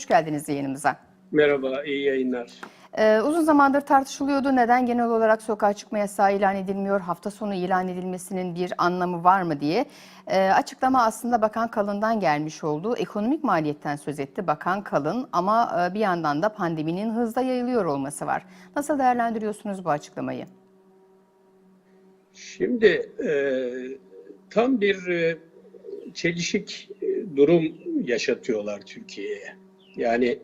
Hoş geldiniz yayınımıza. Merhaba, iyi yayınlar. Ee, uzun zamandır tartışılıyordu. Neden genel olarak sokağa çıkma yasağı ilan edilmiyor? Hafta sonu ilan edilmesinin bir anlamı var mı diye. Ee, açıklama aslında Bakan Kalın'dan gelmiş oldu. Ekonomik maliyetten söz etti Bakan Kalın ama e, bir yandan da pandeminin hızla yayılıyor olması var. Nasıl değerlendiriyorsunuz bu açıklamayı? Şimdi e, tam bir e, çelişik e, durum yaşatıyorlar Türkiye'ye. Yani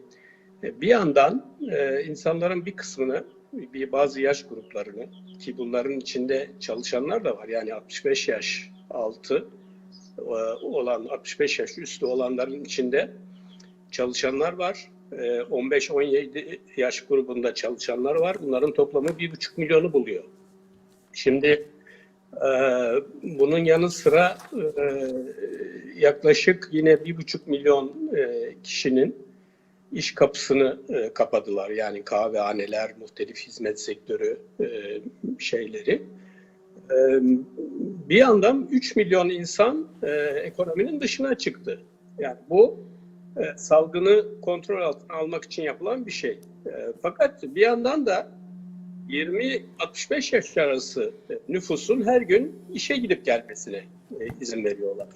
e, bir yandan e, insanların bir kısmını, bir bazı yaş gruplarını ki bunların içinde çalışanlar da var. Yani 65 yaş altı e, olan, 65 yaş üstü olanların içinde çalışanlar var. E, 15-17 yaş grubunda çalışanlar var. Bunların toplamı 1,5 milyonu buluyor. Şimdi bunun yanı sıra yaklaşık yine bir buçuk milyon kişinin iş kapısını e, kapadılar. Yani kahvehaneler, muhtelif hizmet sektörü e, şeyleri. E, bir yandan 3 milyon insan e, ekonominin dışına çıktı. Yani bu e, salgını kontrol altına almak için yapılan bir şey. E, fakat bir yandan da 20-65 yaş arası nüfusun her gün işe gidip gelmesine e, izin veriyorlar.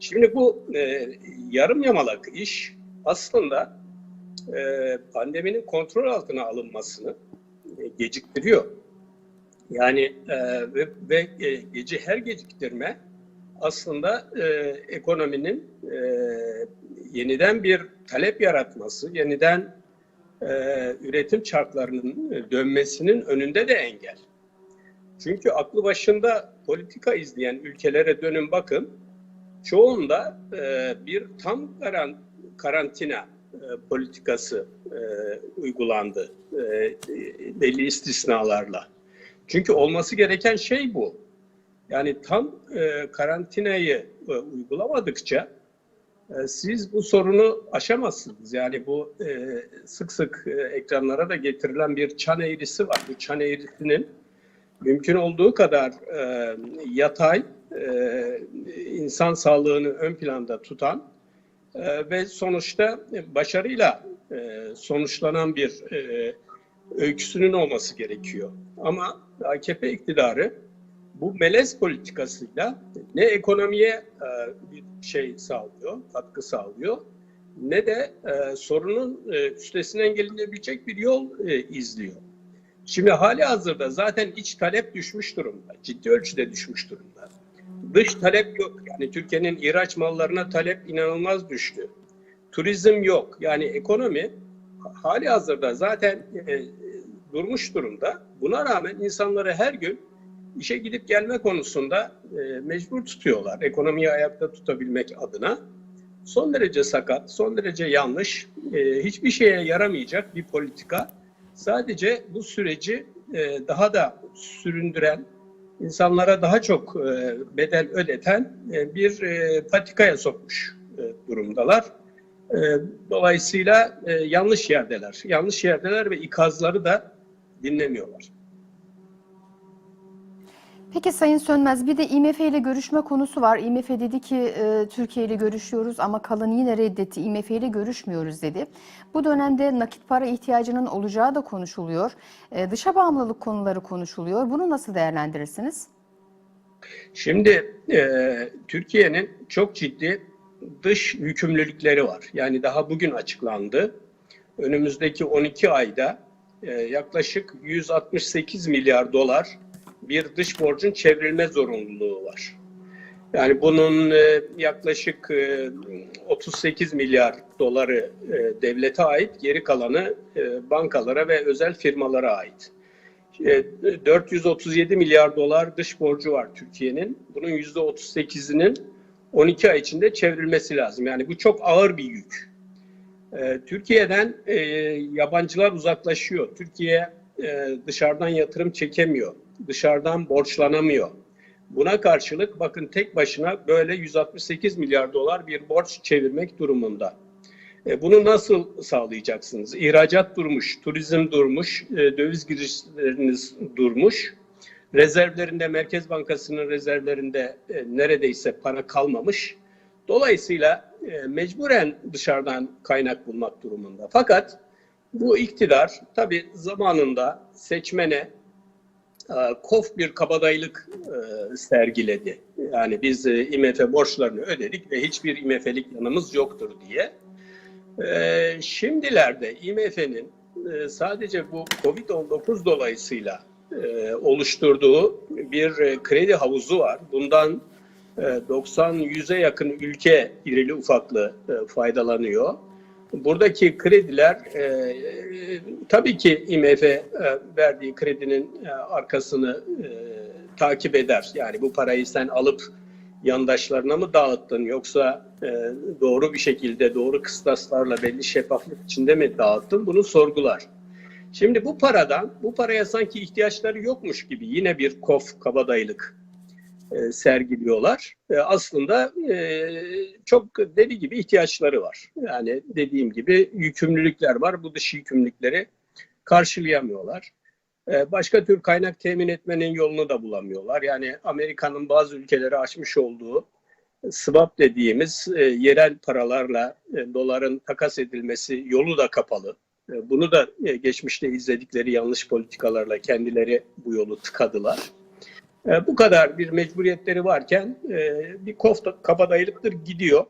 Şimdi bu e, yarım yamalak iş aslında e, pandeminin kontrol altına alınmasını e, geciktiriyor. Yani e, ve, ve gece her geciktirme aslında ekonominin yeniden bir talep yaratması, yeniden üretim çarklarının dönmesinin önünde de engel. Çünkü aklı başında politika izleyen ülkelere dönün bakın, çoğunda bir tam karan, karantina politikası e, uygulandı e, belli istisnalarla. Çünkü olması gereken şey bu. Yani tam e, karantinayı e, uygulamadıkça e, siz bu sorunu aşamazsınız. Yani bu e, sık sık e, ekranlara da getirilen bir çan eğrisi var. Bu çan eğrisinin mümkün olduğu kadar e, yatay, e, insan sağlığını ön planda tutan e, ve sonuçta başarıyla e, sonuçlanan bir e, öyküsünün olması gerekiyor. Ama AKP iktidarı bu melez politikasıyla ne ekonomiye e, bir şey sağlıyor, katkı sağlıyor, ne de sorunun üstesinden gelinebilecek bir yol izliyor. Şimdi hali hazırda zaten iç talep düşmüş durumda, ciddi ölçüde düşmüş durumda. Dış talep yok, yani Türkiye'nin ihraç mallarına talep inanılmaz düştü. Turizm yok, yani ekonomi hali hazırda zaten e, durmuş durumda. Buna rağmen insanları her gün işe gidip gelme konusunda e, mecbur tutuyorlar. Ekonomiyi ayakta tutabilmek adına. Son derece sakat, son derece yanlış, e, hiçbir şeye yaramayacak bir politika. Sadece bu süreci e, daha da süründüren, insanlara daha çok e, bedel ödeten e, bir e, patikaya sokmuş durumdalar. Dolayısıyla yanlış yerdeler. Yanlış yerdeler ve ikazları da dinlemiyorlar. Peki Sayın Sönmez bir de IMF ile görüşme konusu var. IMF dedi ki e, Türkiye ile görüşüyoruz ama Kalın yine reddetti. IMF ile görüşmüyoruz dedi. Bu dönemde nakit para ihtiyacının olacağı da konuşuluyor. E, dışa bağımlılık konuları konuşuluyor. Bunu nasıl değerlendirirsiniz? Şimdi e, Türkiye'nin çok ciddi dış yükümlülükleri var. Yani daha bugün açıklandı. Önümüzdeki 12 ayda e, yaklaşık 168 milyar dolar bir dış borcun çevrilme zorunluluğu var. Yani bunun e, yaklaşık e, 38 milyar doları e, devlete ait, geri kalanı e, bankalara ve özel firmalara ait. E, 437 milyar dolar dış borcu var Türkiye'nin. Bunun %38'inin 12 ay içinde çevrilmesi lazım. Yani bu çok ağır bir yük. E, Türkiye'den e, yabancılar uzaklaşıyor. Türkiye e, dışarıdan yatırım çekemiyor dışarıdan borçlanamıyor. Buna karşılık bakın tek başına böyle 168 milyar dolar bir borç çevirmek durumunda. E, bunu nasıl sağlayacaksınız? İhracat durmuş, turizm durmuş, e, döviz girişleriniz durmuş. Rezervlerinde, Merkez Bankası'nın rezervlerinde e, neredeyse para kalmamış. Dolayısıyla e, mecburen dışarıdan kaynak bulmak durumunda. Fakat bu iktidar tabii zamanında seçmene kof bir kabadayılık e, sergiledi. Yani biz e, IMF borçlarını ödedik ve hiçbir IMF'lik yanımız yoktur diye. E, Şimdilerde IMF'nin e, sadece bu Covid-19 dolayısıyla oluşturduğu bir kredi havuzu var. Bundan e, 90-100'e yakın ülke irili ufaklı faydalanıyor. Buradaki krediler e, tabii ki IMF e, verdiği kredinin e, arkasını e, takip eder. Yani bu parayı sen alıp yandaşlarına mı dağıttın yoksa e, doğru bir şekilde doğru kıstaslarla belli şeffaflık içinde mi dağıttın bunu sorgular. Şimdi bu paradan bu paraya sanki ihtiyaçları yokmuş gibi yine bir kof kabadayılık e, sergiliyorlar. E, aslında e, çok deli gibi ihtiyaçları var. Yani dediğim gibi yükümlülükler var. Bu dış yükümlülükleri karşılayamıyorlar. Başka tür kaynak temin etmenin yolunu da bulamıyorlar. Yani Amerika'nın bazı ülkeleri açmış olduğu swap dediğimiz yerel paralarla doların takas edilmesi yolu da kapalı. Bunu da geçmişte izledikleri yanlış politikalarla kendileri bu yolu tıkadılar. E, bu kadar bir mecburiyetleri varken e, bir kofta kabadayılıktır gidiyor.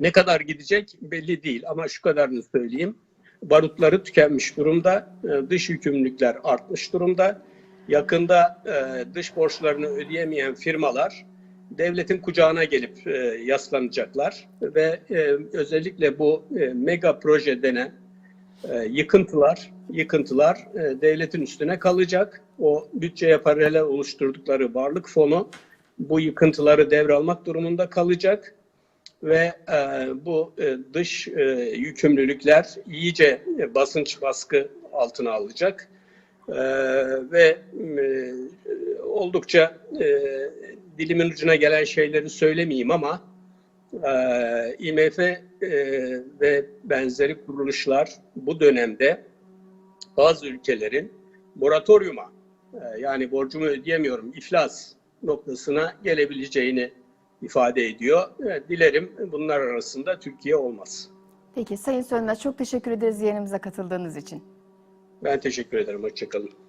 Ne kadar gidecek belli değil ama şu kadarını söyleyeyim. Barutları tükenmiş durumda, e, dış yükümlülükler artmış durumda. Yakında e, dış borçlarını ödeyemeyen firmalar devletin kucağına gelip e, yaslanacaklar ve e, özellikle bu e, mega proje denen e, yıkıntılar, yıkıntılar e, devletin üstüne kalacak. O bütçeye paralel oluşturdukları varlık fonu bu yıkıntıları devralmak durumunda kalacak ve e, bu e, dış e, yükümlülükler iyice e, basınç baskı altına alacak. E, ve e, oldukça e, dilimin ucuna gelen şeyleri söylemeyeyim ama e, IMF e, ve benzeri kuruluşlar bu dönemde bazı ülkelerin moratoryuma e, yani borcumu ödeyemiyorum iflas noktasına gelebileceğini ifade ediyor. Dilerim bunlar arasında Türkiye olmaz. Peki Sayın Sönmez çok teşekkür ederiz yayınımıza katıldığınız için. Ben teşekkür ederim. Hoşçakalın.